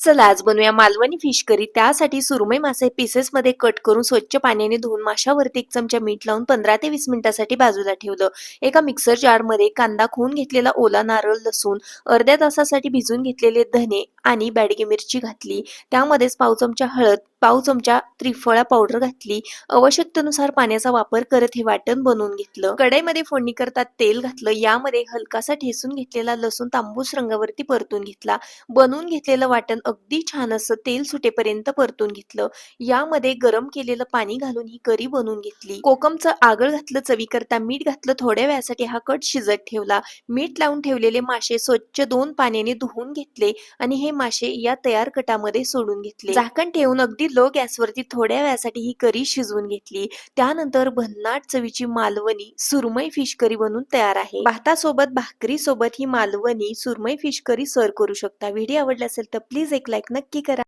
चला आज बनवूया मालवणी फिश करी. त्यासाठी सुरमई मासे पीसेस मध्ये कट करून स्वच्छ पाण्याने धुवून माशावरती एक चमचा मीठ लावून पंधरा ते वीस मिनिटासाठी बाजूला ठेवलं. एका मिक्सर जारमध्ये कांदा खून घेतलेला ओला नारळ लसूण अर्ध्या तासासाठी भिजून घेतलेले धने आणि बॅडगी मिरची घातली. त्यामध्येच पाव चमचा हळद पाव चमचा त्रिफळा पावडर घातली. आवश्यकतेनुसार पाण्याचा वापर करत हे वाटण बनवून घेतलं. कढईमध्ये फोडणी करता तेल घातलं. यामध्ये हलकासा ठेसून घेतलेला लसूण तांबूस रंगावरती परतून घेतला. बनवून घेतलेलं वाटण अगदी छान असं तेल सुटेपर्यंत परतून घेतलं. यामध्ये गरम केलेलं पाणी घालून ही करी बनवून घेतली. कोकमचं आगळ घातलं चवीकरता मीठ घातलं थोड्या वेळासाठी हा कट शिजत ठेवला. मीठ लावून ठेवलेले मासे स्वच्छ दोन पाण्याने धुवून घेतले आणि हे मासे या तयार कटामध्ये सोडून घेतले. झाकण ठेवून अगदी लो गॅसवरती थोड्या वेळासाठी ही करी शिजवून घेतली. त्यानंतर भन्नाट चवीची मालवणी सुरमई फिश करी बनून तयार आहे. भातासोबत भाकरी सोबत ही मालवणी सुरमई फिश करी सर्व करू शकता. व्हिडिओ आवडला असेल तर प्लीज एक लाईक नक्की करा.